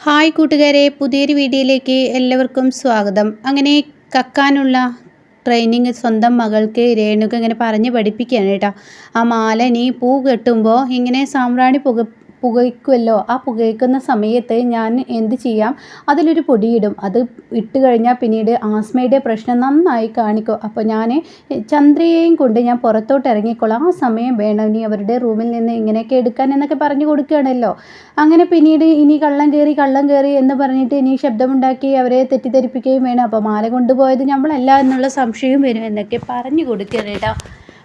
Hi കൂട്ടുകാരെ പുതിയൊരു വീഡിയോയിലേക്ക് എല്ലാവർക്കും സ്വാഗതം. അങ്ങനെ കക്കാനുള്ള ട്രെയിനിങ് സ്വന്തം മകൾക്ക് രേണുക ഇങ്ങനെ പറഞ്ഞ് പഠിപ്പിക്കുകയാണ് കേട്ടോ. ആ മാല നീ പൂ കെട്ടുമ്പോൾ ഇങ്ങനെ സാമ്പ്രാണി പുക പുകയ്ക്കുമല്ലോ ആ പുകയ്ക്കുന്ന സമയത്ത് ഞാൻ എന്ത് ചെയ്യാം? അതിലൊരു പൊടിയിടും. അത് ഇട്ട് കഴിഞ്ഞാൽ പിന്നീട് ആസ്മയുടെ പ്രശ്നം നന്നായി കാണിക്കും. അപ്പോൾ ഞാൻ ചന്ദ്രയെയും കൊണ്ട് ഞാൻ പുറത്തോട്ട് ഇറങ്ങിക്കോളാം ആ സമയം വേണം ഇനി അവരുടെ റൂമിൽ നിന്ന് ഇങ്ങനെയൊക്കെ എടുക്കാൻ എന്നൊക്കെ പറഞ്ഞു കൊടുക്കുകയാണല്ലോ. അങ്ങനെ പിന്നീട് ഇനി കള്ളം കയറി കള്ളം കയറി എന്ന് പറഞ്ഞിട്ട് ഇനി ശബ്ദമുണ്ടാക്കി അവരെ തെറ്റിദ്ധരിപ്പിക്കുകയും വേണം. അപ്പോൾ മാല കൊണ്ടുപോയത് നമ്മളല്ല എന്നുള്ള സംശയവും വരും എന്നൊക്കെ പറഞ്ഞു കൊടുക്കുകയാണ് കേട്ടോ.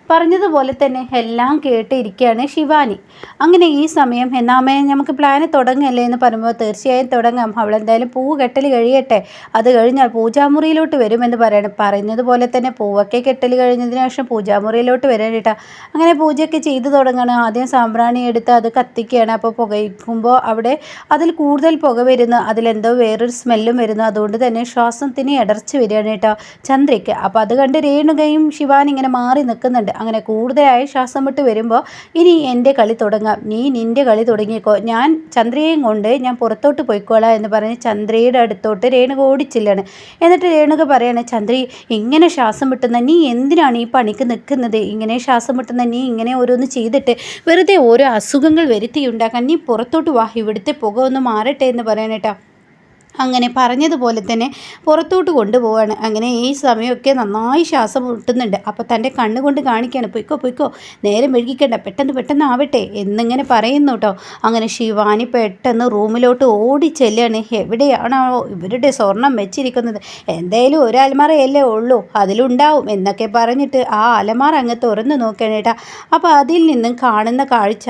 പറഞ്ഞതുപോലെ തന്നെ എല്ലാം കേട്ടിരിക്കുകയാണ് ശിവാനി. അങ്ങനെ ഈ സമയം എന്നാമേ നമുക്ക് പ്ലാന് തുടങ്ങല്ലേ എന്ന് പറയുമ്പോൾ തീർച്ചയായും തുടങ്ങാം. അവൾ എന്തായാലും പൂ കെട്ടൽ കഴിയട്ടെ. അത് കഴിഞ്ഞാൽ പൂജാമുറിയിലോട്ട് വരുമെന്ന് പറയണം. പറയുന്നതുപോലെ തന്നെ പൂവൊക്കെ കെട്ടൽ കഴിഞ്ഞതിന് ശേഷം പൂജാമുറിയിലോട്ട് വരാനിട്ടാ അങ്ങനെ പൂജയൊക്കെ ചെയ്തു തുടങ്ങണം. ആദ്യം സാമ്പ്രാണി എടുത്ത് അത് കത്തിക്കുകയാണ്. അപ്പോൾ പുകയ്ക്കുമ്പോൾ അവിടെ അതിൽ കൂടുതൽ പുക വരുന്നു. അതിലെന്തോ വേറൊരു സ്മെല്ലും വരുന്നു. അതുകൊണ്ട് തന്നെ ശ്വാസത്തിന് ഇടർച്ച വരികയാണ് കേട്ടോ ചന്ദ്രയ്ക്ക്. അപ്പോൾ അത് കണ്ട് രേണുകയും ശിവാനി ഇങ്ങനെ മാറി നിൽക്കുന്നുണ്ട്. അങ്ങനെ കൂടുതലായി ശ്വാസം വിട്ട് വരുമ്പോൾ ഇനി എന്റെ കളി തുടങ്ങാം. നീ നിന്റെ കളി തുടങ്ങിക്കോ. ഞാൻ ചന്ദ്രയെയും കൊണ്ട് ഞാൻ പുറത്തോട്ട് പോയിക്കോളാം എന്ന് പറഞ്ഞ് ചന്ദ്രയുടെ അടുത്തോട്ട് രേണുക ഓടിച്ചില്ലാണ്. എന്നിട്ട് രേണുക പറയാണ് ചന്ദ്രി ഇങ്ങനെ ശ്വാസം വിട്ടുന്ന നീ എന്തിനാണ് ഈ പണിക്ക് നിൽക്കുന്നത്? ഇങ്ങനെ ശ്വാസം വിട്ടുന്ന നീ ഇങ്ങനെ ഓരോന്ന് ചെയ്തിട്ട് വെറുതെ ഓരോ അസുഖങ്ങൾ വരുത്തിയുണ്ടാക്കാൻ നീ പുറത്തോട്ട് വാ. ഇവിടുത്തെ പുക ഒന്ന് മാറട്ടെ എന്ന് പറയാനേട്ടാ അങ്ങനെ പറഞ്ഞതുപോലെ തന്നെ പുറത്തോട്ട് കൊണ്ടുപോവാണ്. അങ്ങനെ ഈ സമയമൊക്കെ നന്നായി ശ്വാസം മുട്ടുന്നുണ്ട്. അപ്പോൾ തന്റെ കണ്ണുകൊണ്ട് കാണിക്കുകയാണ് പൊയ്ക്കോ പൊയ്ക്കോ നേരം മെഴുകിക്കണ്ട പെട്ടെന്ന് പെട്ടെന്ന് ആവട്ടെ എന്നിങ്ങനെ പറയുന്നു കേട്ടോ. അങ്ങനെ ശിവാനി പെട്ടെന്ന് റൂമിലോട്ട് ഓടി ചെല്ലുകയാണ്. എവിടെയാണോ ഇവരുടെ സ്വർണം വെച്ചിരിക്കുന്നത്? എന്തായാലും ഒരു അലമാറയല്ലേ ഉള്ളൂ അതിലുണ്ടാവും എന്നൊക്കെ പറഞ്ഞിട്ട് ആ അലമാറ അങ്ങ് തുറന്ന് നോക്കുകയാണ് കേട്ടോ. അപ്പോൾ അതിൽ നിന്നും കാണുന്ന കാഴ്ച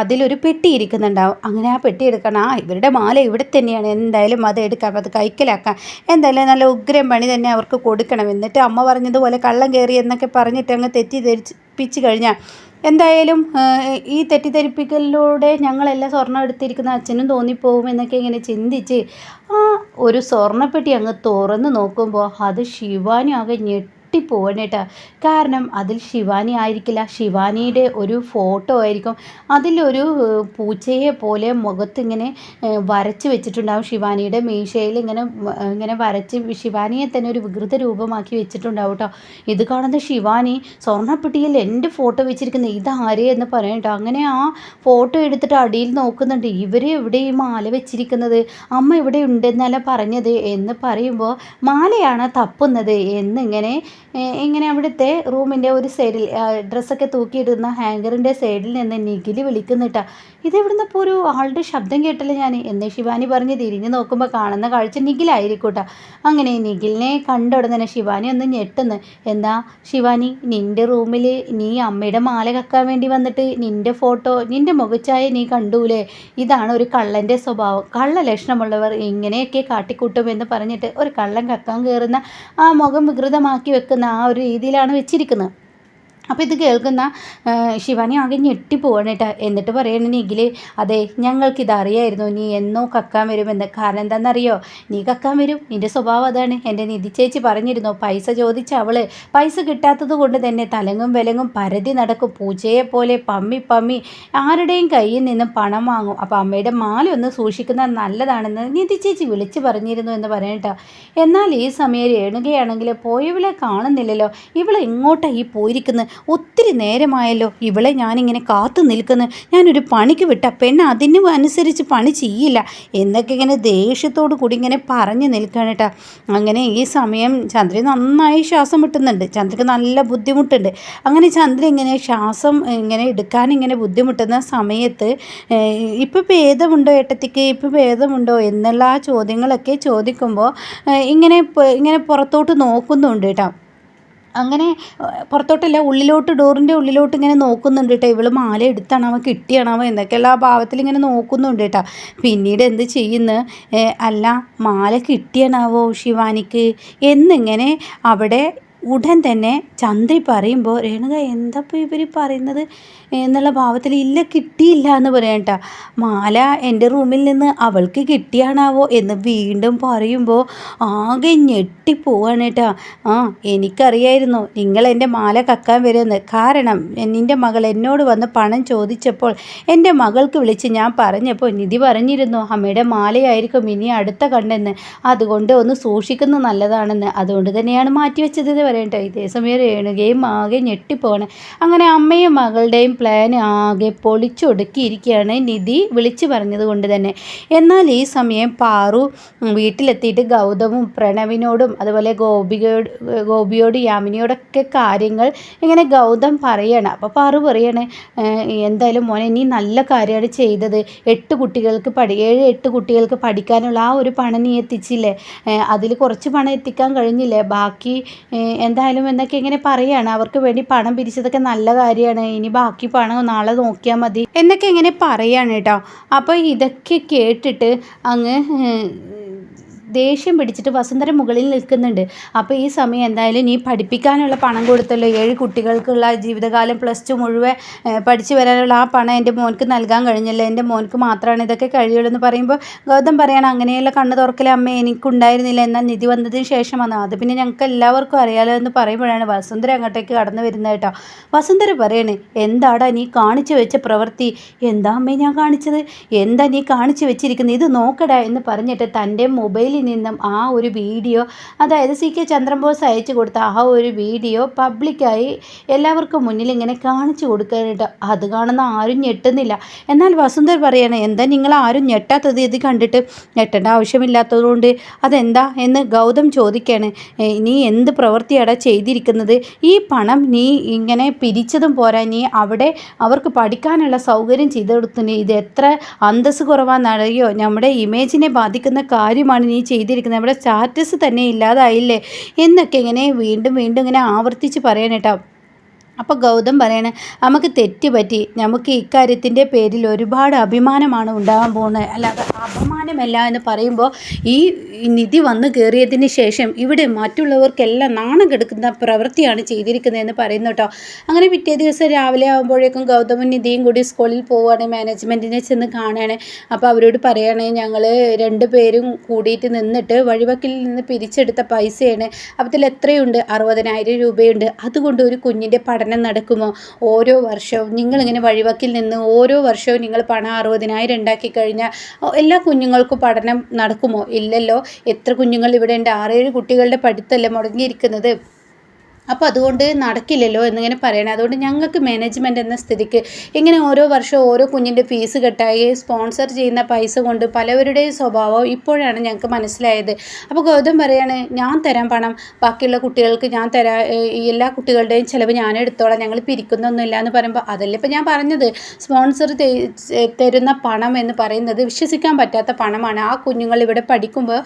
അതിലൊരു പെട്ടി ഇരിക്കുന്നുണ്ടാവും. അങ്ങനെ ആ പെട്ടി എടുക്കണം. ആ ഇവരുടെ മാല ഇവിടെ തന്നെയാണ്. എന്താ എന്തായാലും അത് എടുക്കാം അത് കൈക്കലാക്കാം. എന്തായാലും നല്ല ഉഗ്രം പണി തന്നെ അവർക്ക് കൊടുക്കണം. എന്നിട്ട് അമ്മ പറഞ്ഞതുപോലെ കള്ളം കയറി എന്നൊക്കെ പറഞ്ഞിട്ട് അങ്ങ് തെറ്റിദ്ധരിപ്പിച്ച് കഴിഞ്ഞാൽ എന്തായാലും ഈ തെറ്റിദ്ധരിപ്പിക്കലിലൂടെ ഞങ്ങളെല്ലാം സ്വർണം എടുത്തിരിക്കുന്ന അച്ഛനും തോന്നിപ്പോവും എന്നൊക്കെ ഇങ്ങനെ ചിന്തിച്ച് ആ ഒരു സ്വർണപ്പെട്ടി അങ്ങ് തുറന്ന് നോക്കുമ്പോൾ അത് ശിവാനും ആകെ ഞെട്ടി. പൊട്ടിപ്പോവാണ് കേട്ടോ. കാരണം അതിൽ ശിവാനി ആയിരിക്കില്ല. ശിവാനിയുടെ ഒരു ഫോട്ടോ ആയിരിക്കും. അതിലൊരു പൂച്ചയെ പോലെ മുഖത്തിങ്ങനെ വരച്ച് വെച്ചിട്ടുണ്ടാവും. ശിവാനിയുടെ മീശയിൽ ഇങ്ങനെ ഇങ്ങനെ വരച്ച് ശിവാനിയെ തന്നെ ഒരു വികൃത രൂപമാക്കി വെച്ചിട്ടുണ്ടാവും കേട്ടോ. ഇത് കാണുന്ന ശിവാനി സ്വർണപ്പെട്ടിയിൽ എന്റെ ഫോട്ടോ വെച്ചിരിക്കുന്നത് ഇതാരേ എന്ന് പറയും കേട്ടോ. അങ്ങനെ ആ ഫോട്ടോ എടുത്തിട്ട് അടിയിൽ നോക്കുന്നുണ്ട്. ഇവർ എവിടെ ഈ മാല വെച്ചിരിക്കുന്നത്? അമ്മ ഇവിടെ ഉണ്ടെന്നല്ല പറഞ്ഞത് എന്ന് പറയുമ്പോൾ മാലയാണ് തപ്പുന്നത് എന്നിങ്ങനെ ഇങ്ങനെ അവിടുത്തെ റൂമിന്റെ ഒരു സൈഡിൽ ഡ്രസ്സൊക്കെ തൂക്കിയിടുന്ന ഹാങ്കറിന്റെ സൈഡിൽ നിന്ന് നിഖിൽ വിളിക്കുന്നിട്ടാ. ഇതെവിടുന്ന് ഇപ്പോൾ ഒരു ആളുടെ ശബ്ദം കേട്ടല്ലോ ഞാൻ എന്ന് ശിവാനി പറഞ്ഞ് തിരിഞ്ഞ് നോക്കുമ്പോൾ കാണുന്ന കാഴ്ച നിഖിലായിരിക്കൂട്ടാ. അങ്ങനെ നിഖിലിനെ കണ്ട ഉടനെ ശിവാനി ഒന്ന് ഞെട്ടുന്നു. എന്താ ശിവാനി നിന്റെ റൂമിൽ നീ അമ്മയുടെ മാല കക്കാൻ വേണ്ടി വന്നിട്ട് നിന്റെ ഫോട്ടോ നിന്റെ മുഖച്ചായ നീ കണ്ടൂലേ? ഇതാണ് ഒരു കള്ളന്റെ സ്വഭാവം. കള്ള ലക്ഷണമുള്ളവർ ഇങ്ങനെയൊക്കെ കാട്ടിക്കൂട്ടും എന്ന് പറഞ്ഞിട്ട് ഒരു കള്ളൻ കക്കാൻ കയറുന്ന ആ മുഖം വികൃതമാക്കി വെക്കുന്ന ആ ഒരു രീതിയിലാണ് വെച്ചിരിക്കുന്നത്. അപ്പോൾ ഇത് കേൾക്കുന്ന ശിവാനി ആകെ ഞെട്ടിപ്പോവാണ് കേട്ടോ. എന്നിട്ട് പറയണെങ്കിൽ അതെ ഞങ്ങൾക്കിത് അറിയായിരുന്നു നീ എന്നോ കക്കാൻ വരുമെന്ന് കാരണം എന്താണെന്നറിയോ? നീ കക്കാൻ വരും. നിന്റെ സ്വഭാവം അതാണ്. എന്റെ നിധി ചേച്ചി പറഞ്ഞിരുന്നു പൈസ ചോദിച്ച അവൾ പൈസ കിട്ടാത്തത് കൊണ്ട് തന്നെ തലങ്ങും വിലങ്ങും പരതി നടക്കും. പൂച്ചയെ പോലെ പമ്മി പമ്മി ആരുടെയും കയ്യിൽ നിന്നും പണം വാങ്ങും. അപ്പോൾ അമ്മയുടെ മാല ഒന്ന് സൂക്ഷിക്കുന്നത് നല്ലതാണെന്ന് നിധി ചേച്ചി വിളിച്ചു പറഞ്ഞിരുന്നു എന്ന് പറയട്ടോ എന്നാൽ ഈ സമയം രേണുകയാണെങ്കിൽ പോയവളെ കാണുന്നില്ലല്ലോ. ഇവളെ എങ്ങോട്ടാണ് ഈ പോയിരിക്കുന്നത് ഒത്തിരി നേരമായല്ലോ ഇവളെ ഞാനിങ്ങനെ കാത്തു നിൽക്കുന്നു. ഞാനൊരു പണിക്ക് വിട്ട പെണ്ണ് അതിന് അനുസരിച്ച് പണി ചെയ്യില്ല. എന്നൊക്കെ ഇങ്ങനെ ദേഷ്യത്തോടു കൂടി ഇങ്ങനെ പറഞ്ഞു നിൽക്കണം കേട്ടോ അങ്ങനെ ഈ സമയം ചന്ദ്രൻ നന്നായി ശ്വാസം വിട്ടുന്നുണ്ട് ചന്ദ്രക്ക് നല്ല ബുദ്ധിമുട്ടുണ്ട്. അങ്ങനെ ചന്ദ്രൻ ഇങ്ങനെ ശ്വാസം ഇങ്ങനെ എടുക്കാൻ ഇങ്ങനെ ബുദ്ധിമുട്ടുന്ന സമയത്ത് ഇപ്പോൾ ഭേദമുണ്ടോ ഏട്ടത്തിക്ക്? ഇപ്പോൾ ഭേദമുണ്ടോ? എന്നുള്ള ആ ചോദ്യങ്ങളൊക്കെ ചോദിക്കുമ്പോൾ ഇങ്ങനെ ഇങ്ങനെ പുറത്തോട്ട് നോക്കുന്നുണ്ട് കേട്ടോ അങ്ങനെ പുറത്തോട്ടല്ല ഉള്ളിലോട്ട് ഡോറിന്റെ ഉള്ളിലോട്ട് ഇങ്ങനെ നോക്കുന്നുണ്ട് കേട്ടോ ഇവൾ മാല എടുത്താണോ കിട്ടിയാണോ എന്നൊക്കെയുള്ള ആ ഭാവത്തിൽ ഇങ്ങനെ നോക്കുന്നുണ്ട് കേട്ടോ പിന്നീട് എന്ത് ചെയ്യുന്നു? അല്ല മാല കിട്ടിയാണാവോ ശിവാനിക്ക്? എന്നിങ്ങനെ അവിടെ ഉടൻ തന്നെ ചന്ദ്രി പറയുമ്പോൾ രേണുക എന്താ ഇപ്പോൾ ഇവർ പറയുന്നത്? എന്നുള്ള ഭാവത്തിൽ ഇല്ല കിട്ടിയില്ല എന്ന് പറയാം കേട്ടോ. മാല എന്റെ റൂമിൽ നിന്ന് അവൾക്ക് കിട്ടിയാണാവോ? എന്ന് വീണ്ടും പറയുമ്പോൾ ആകെ ഞെട്ടിപ്പോവാണ് കേട്ടോ. ആ എനിക്കറിയായിരുന്നു. നിങ്ങൾ എന്റെ മാല കക്കാൻ വരുമെന്ന്. കാരണം നിന്റെ മകൾ എന്നോട് വന്ന് പണം ചോദിച്ചപ്പോൾ എന്റെ മകൾക്ക് വിളിച്ച് ഞാൻ പറഞ്ഞപ്പോൾ നിധി പറഞ്ഞിരുന്നു അമ്മയുടെ മാലയായിരിക്കും ഇനി അടുത്ത കണ്ടെന്ന് അതുകൊണ്ട് ഒന്ന് സൂക്ഷിക്കുന്നത് നല്ലതാണെന്ന്. അതുകൊണ്ട് തന്നെയാണ് മാറ്റി വെച്ചത് പറയട്ടെ ഇതേ സമയം രേണുകയും ആകെ ഞെട്ടിപ്പോകണം അങ്ങനെ അമ്മയും മകളുടെയും പ്ലാൻ ആകെ പൊളിച്ചൊടുക്കിയിരിക്കുകയാണ് നിധി വിളിച്ചു പറഞ്ഞത് കൊണ്ട് തന്നെ. എന്നാൽ ഈ സമയം പാറു വീട്ടിലെത്തിയിട്ട് ഗൗതമും പ്രണവിനോടും അതുപോലെ ഗോപികയോട് ഗോപിയോട് യാമിനിയോടൊക്കെ കാര്യങ്ങൾ ഇങ്ങനെ ഗൗതം പറയണം. അപ്പോൾ പാറു പറയാണ് എന്തായാലും മോനെ നീ നല്ല കാര്യമാണ് ചെയ്തത്. എട്ട് കുട്ടികൾക്ക് പഠി ഏഴ് എട്ട് കുട്ടികൾക്ക് പഠിക്കാനുള്ള ആ ഒരു പണം നീ എത്തിച്ചില്ലേ? അതിൽ കുറച്ച് പണം എത്തിക്കാൻ കഴിഞ്ഞില്ലേ? ബാക്കി എന്തായാലും എന്നൊക്കെ ഇങ്ങനെ പറയാണ്. അവർക്ക് വേണ്ടി പണം പിരിച്ചതൊക്കെ നല്ല കാര്യമാണ്. ഇനി ബാക്കി പണം നാളെ നോക്കിയാൽ മതി. എന്നൊക്കെ ഇങ്ങനെ പറയാണ് കേട്ടോ. അപ്പോൾ ഇതൊക്കെ കേട്ടിട്ട് അങ്ങ് ദേഷ്യം പിടിച്ചിട്ട് വസുന്ധര മുകളിൽ നിൽക്കുന്നുണ്ട്. അപ്പോൾ ഈ സമയം എന്തായാലും നീ പഠിപ്പിക്കാനുള്ള പണം കൊടുത്തല്ലോ. ഏഴ് കുട്ടികൾക്കുള്ള ജീവിതകാലം പ്ലസ് ടു മുഴുവൻ പഠിച്ചു വരാനുള്ള ആ പണം എന്റെ മോൻക്ക് നൽകാൻ കഴിഞ്ഞില്ല. എന്റെ മോൻക്ക് മാത്രമാണ് ഇതൊക്കെ കഴിയുള്ളൂ എന്ന് പറയുമ്പോൾ ഗൗതം പറയണം അങ്ങനെയുള്ള കണ്ണ് തുറക്കലേ അമ്മ എനിക്കുണ്ടായിരുന്നില്ല. എന്നാൽ നിധി വന്നതിന് ശേഷം വന്നു അത് പിന്നെ ഞങ്ങൾക്ക് എല്ലാവർക്കും അറിയാലോ എന്ന് പറയുമ്പോഴാണ് വസുന്ധര അങ്ങോട്ടേക്ക് കടന്നു വരുന്നത് കേട്ടോ. വസുന്ധര പറയണേ എന്താടാ നീ കാണിച്ചു വെച്ച പ്രവൃത്തി? എന്താ അമ്മേ ഞാൻ കാണിച്ചത്? എന്താ നീ കാണിച്ചു വെച്ചിരിക്കുന്നത്? ഇത് നോക്കടാ എന്ന് പറഞ്ഞിട്ട് തന്റെ മൊബൈലിൽ നിന്നും ആ ഒരു വീഡിയോ അതായത് സി കെ ചന്ദ്രബോസ് അയച്ചു കൊടുത്ത ആ ഒരു വീഡിയോ പബ്ലിക്കായി എല്ലാവർക്കും മുന്നിൽ ഇങ്ങനെ കാണിച്ചു കൊടുക്കാനായിട്ട്. അത് കാണുന്ന ആരും ഞെട്ടുന്നില്ല. എന്നാൽ വസുന്ധർ പറയാണ് എന്താ നിങ്ങൾ ആരും ഞെട്ടാത്തത്? ഇത് കണ്ടിട്ട് ഞെട്ടേണ്ട ആവശ്യമില്ലാത്തതുകൊണ്ട് അതെന്താ? എന്ന് ഗൗതം ചോദിക്കുകയാണ് നീ എന്ത് പ്രവൃത്തിയാണ് ചെയ്തിരിക്കുന്നത്? ഈ പണം നീ ഇങ്ങനെ പിരിച്ചതും പോരാ. നീ അവിടെ അവർക്ക് പഠിക്കാനുള്ള സൗകര്യം ചെയ്തു കൊടുത്തിന് ഇത് എത്ര അന്തസ് കുറവാണെന്നറിയോ? നമ്മുടെ ഇമേജിനെ ബാധിക്കുന്ന കാര്യമാണ് നീ ചെയ്തിരിക്കുന്നത്. നമ്മുടെ സ്റ്റാറ്റസ് തന്നെ ഇല്ലാതായില്ലേ? എന്നൊക്കെ ഇങ്ങനെ വീണ്ടും വീണ്ടും ഇങ്ങനെ ആവർത്തിച്ച് പറയാനേട്ടോ അപ്പോൾ ഗൗതം പറയണേ നമുക്ക് തെറ്റ് പറ്റി. നമുക്ക് ഇക്കാര്യത്തിന്റെ പേരിൽ ഒരുപാട് അഭിമാനമാണ് ഉണ്ടാകാൻ പോകുന്നത്. അല്ലാതെ അപമാനമല്ല എന്ന് പറയുമ്പോൾ ഈ നിധി വന്നു കയറിയതിന് ശേഷം ഇവിടെ മറ്റുള്ളവർക്കെല്ലാം നാണം കെടുക്കുന്ന പ്രവൃത്തിയാണ് ചെയ്തിരിക്കുന്നതെന്ന് പറയുന്നു കേട്ടോ അങ്ങനെ പിറ്റേ ദിവസം രാവിലെ ആകുമ്പോഴേക്കും ഗൗതമും നിധിയും കൂടി സ്കൂളിൽ പോവുകയാണ് മാനേജ്മെന്റിനെ ചെന്ന് കാണുകയാണ്. അപ്പോൾ അവരോട് പറയുകയാണ് ഞങ്ങൾ രണ്ട് പേരും കൂടിയിട്ട് നിന്നിട്ട് വഴിവക്കിൽ നിന്ന് പിരിച്ചെടുത്ത പൈസയാണ്. അപ്പോൾ എത്രയുണ്ട്? അറുപതിനായിരം രൂപയുണ്ട്. അതുകൊണ്ട് ഒരു കുഞ്ഞിന്റെ പഠനം പഠനം നടക്കുമോ? ഓരോ വർഷവും നിങ്ങളിങ്ങനെ വഴിവക്കിൽ നിന്ന് ഓരോ വർഷവും നിങ്ങൾ പണം അറുപതിനായിരം ഉണ്ടാക്കി കഴിഞ്ഞാൽ എല്ലാ കുഞ്ഞുങ്ങൾക്കും പഠനം നടക്കുമോ? ഇല്ലല്ലോ. എത്ര കുഞ്ഞുങ്ങൾ ഇവിടെ ഉണ്ട്? ആറേഴ് കുട്ടികളുടെ പഠിത്തമല്ലേ മുടങ്ങിയിരിക്കുന്നത്. അപ്പോൾ അതുകൊണ്ട് നടക്കില്ലല്ലോ എന്നിങ്ങനെ പറയണേ. അതുകൊണ്ട് ഞങ്ങൾക്ക് മാനേജ്മെന്റ് എന്ന സ്ഥിതിക്ക് ഇങ്ങനെ ഓരോ വർഷം ഓരോ കുഞ്ഞിന്റെ ഫീസ് കെട്ടായി സ്പോൺസർ ചെയ്യുന്ന പൈസ കൊണ്ട് പലവരുടെയും സ്വഭാവം ഇപ്പോഴാണ് ഞങ്ങൾക്ക് മനസ്സിലായത്. അപ്പോൾ ഗൗതം പറയാണ് ഞാൻ തരാം പണം. ബാക്കിയുള്ള കുട്ടികൾക്ക് ഞാൻ തരാം. എല്ലാ കുട്ടികളുടെയും ചിലവ് ഞാൻ എടുത്തോളാം. ഞങ്ങൾ പിരിക്കുന്നൊന്നുമില്ല എന്ന് പറയുമ്പോൾ അതല്ലേ ഇപ്പോൾ ഞാൻ പറഞ്ഞത്. സ്പോൺസർ തരുന്ന പണം എന്ന് പറയുന്നത് വിശ്വസിക്കാൻ പറ്റാത്ത പണമാണ്. ആ കുഞ്ഞുങ്ങൾ ഇവിടെ പഠിക്കുമ്പോൾ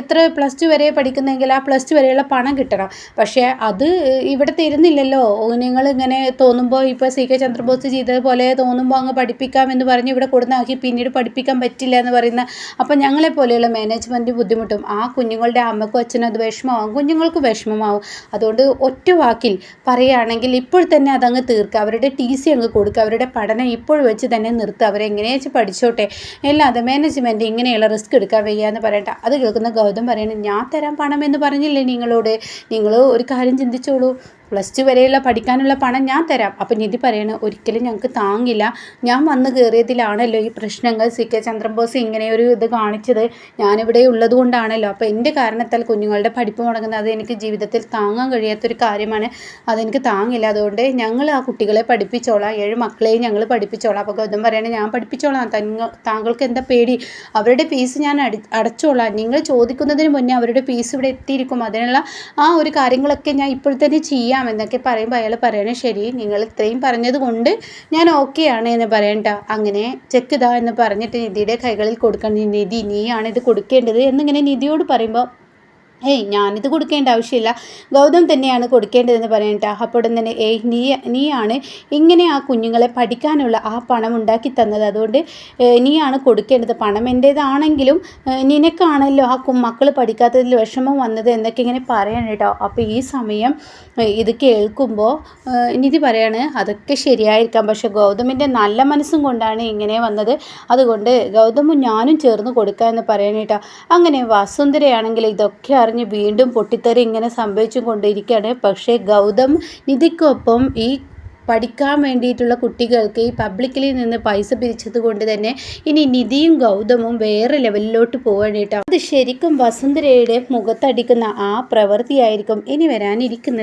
എത്ര പ്ലസ് ടു വരെ പഠിക്കുന്നെങ്കിൽ ആ പ്ലസ് ടു വരെയുള്ള പണം കിട്ടണം. പക്ഷേ അത് ഇവിടെ തരുന്നില്ലല്ലോ നിങ്ങൾ ഇങ്ങനെ തോന്നുമ്പോൾ ഇപ്പോൾ സി കെ ചന്ദ്രബോസ് ചെയ്തതുപോലെ തോന്നുമ്പോൾ അങ്ങ് പഠിപ്പിക്കാം എന്ന് പറഞ്ഞ് ഇവിടെ കൊടുന്നാക്കി പിന്നീട് പഠിപ്പിക്കാൻ പറ്റില്ല എന്ന് പറയുന്ന അപ്പോൾ ഞങ്ങളെ പോലെയുള്ള മാനേജ്മെന്റ് ബുദ്ധിമുട്ടും. ആ കുഞ്ഞുങ്ങളുടെ അമ്മക്കും അച്ഛനും അത് വിഷമമാവും. കുഞ്ഞുങ്ങൾക്ക് വിഷമമാവും. അതുകൊണ്ട് ഒറ്റ വാക്കിൽ പറയുകയാണെങ്കിൽ ഇപ്പോൾ തന്നെ അതങ്ങ് തീർക്കുക. അവരുടെ ടി സി അങ്ങ് കൊടുക്കുക. അവരുടെ പഠനം ഇപ്പോൾ വെച്ച് തന്നെ നിർത്തുക. അവരെങ്ങനെയാ വെച്ച് പഠിച്ചോട്ടെ? അല്ലാതെ മാനേജ്മെന്റ് ഇങ്ങനെയുള്ള റിസ്ക് എടുക്കാൻ വയ്യ എന്ന് പറയട്ടെ അത് കേൾക്കുന്ന ഗൗതം പറയണേ ഞാൻ തരാൻ പണം എന്ന് പറഞ്ഞില്ലേ നിങ്ങളോട്? നിങ്ങൾ ഒരു കാര്യം ചിന്തിച്ചോളൂ. പ്ലസ് ടു വരെയുള്ള പഠിക്കാനുള്ള പണം ഞാൻ തരാം. അപ്പം നിധി പറയണ ഒരിക്കലും ഞങ്ങൾക്ക് താങ്ങില്ല. ഞാൻ വന്ന് കയറിയതിലാണല്ലോ ഈ പ്രശ്നങ്ങൾ. സി കെ ചന്ദ്രബോസ് ഇങ്ങനെ ഒരു ഇത് കാണിച്ചത്. ഞാനിവിടെ ഉള്ളത് കൊണ്ടാണല്ലോ. അപ്പോൾ എന്റെ കാരണത്താൽ കുഞ്ഞുങ്ങളുടെ പഠിപ്പ് മുടങ്ങുന്നത് അത് എനിക്ക് ജീവിതത്തിൽ താങ്ങാൻ കഴിയാത്തൊരു കാര്യമാണ്. അതെനിക്ക് താങ്ങില്ല. അതുകൊണ്ട് ഞങ്ങൾ ആ കുട്ടികളെ പഠിപ്പിച്ചോളാം. ഏഴ് മക്കളെയും ഞങ്ങൾ പഠിപ്പിച്ചോളാം. അപ്പോൾ ഗൗതം പറയണേ ഞാൻ പഠിപ്പിച്ചോളാം. താങ്കൾക്ക് എന്താ പേടി? അവരുടെ ഫീസ് ഞാൻ അടി അടച്ചോളാം. നിങ്ങൾ ചോദിക്കുന്നതിന് മുന്നേ അവരുടെ ഫീസ് ഇവിടെ എത്തിയിരിക്കും. അതിനുള്ള ആ ഒരു കാര്യങ്ങളൊക്കെ ഞാൻ ഇപ്പോൾ തന്നെ ചെയ്യാം. ചെയ്യാം എന്നൊക്കെ പറയുമ്പോൾ അയാൾ പറയണേ ശരി നിങ്ങൾ ഇത്രയും പറഞ്ഞത് കൊണ്ട് ഞാൻ ആണ് എന്ന് പറയണ്ട അങ്ങനെ ചെക്ക് ഇതാ എന്ന് പറഞ്ഞിട്ട് നിധിയുടെ കൈകളിൽ കൊടുക്കണം നിധി നീയാണ് ഇത് കൊടുക്കേണ്ടത് എന്നിങ്ങനെ നിധിയോട് പറയുമ്പോൾ ഏയ് ഞാനിത് കൊടുക്കേണ്ട ആവശ്യമില്ല. ഗൗതം തന്നെയാണ് കൊടുക്കേണ്ടതെന്ന് പറയണ്ട അപ്പോഴും തന്നെ ഏയ് നീ നീയാണ് ഇങ്ങനെ ആ കുഞ്ഞുങ്ങളെ പഠിക്കാനുള്ള ആ പണം ഉണ്ടാക്കി തന്നത്. അതുകൊണ്ട് നീയാണ് കൊടുക്കേണ്ടത്. പണം എന്റേതാണെങ്കിലും നിനക്കാണല്ലോ ആ മക്കൾ പഠിക്കാത്തതിൽ വിഷമം വന്നത് എന്നൊക്കെ ഇങ്ങനെ പറയണം കേട്ടോ അപ്പോൾ ഈ സമയം ഇത് കേൾക്കുമ്പോൾ നിധി പറയാണ് അതൊക്കെ ശരിയായിരിക്കാം. പക്ഷെ ഗൗതമിന്റെ നല്ല മനസ്സും കൊണ്ടാണ് ഇങ്ങനെ വന്നത്. അതുകൊണ്ട് ഗൗതമും ഞാനും ചേർന്ന് കൊടുക്കുക എന്ന് പറയണേട്ടോ അങ്ങനെ വസുന്ധരയാണെങ്കിൽ ഇതൊക്കെ അറിഞ്ഞ് വീണ്ടും പൊട്ടിത്തെറി ഇങ്ങനെ സംഭവിച്ചു കൊണ്ടിരിക്കുകയാണ്. പക്ഷേ ഗൗതം നിധിക്കൊപ്പം ഈ പഠിക്കാൻ വേണ്ടിയിട്ടുള്ള കുട്ടികൾക്ക് ഈ പബ്ലിക്കിൽ നിന്ന് പൈസ പിരിച്ചത് കൊണ്ട് തന്നെ ഇനി നിധിയും ഗൗതമും വേറെ ലെവലിലോട്ട് പോകാനായിട്ടാണ് അത് ശരിക്കും വസുന്ധരയുടെ മുഖത്തടിക്കുന്ന ആ പ്രവൃത്തിയായിരിക്കും ഇനി വരാനിരിക്കുന്നത്.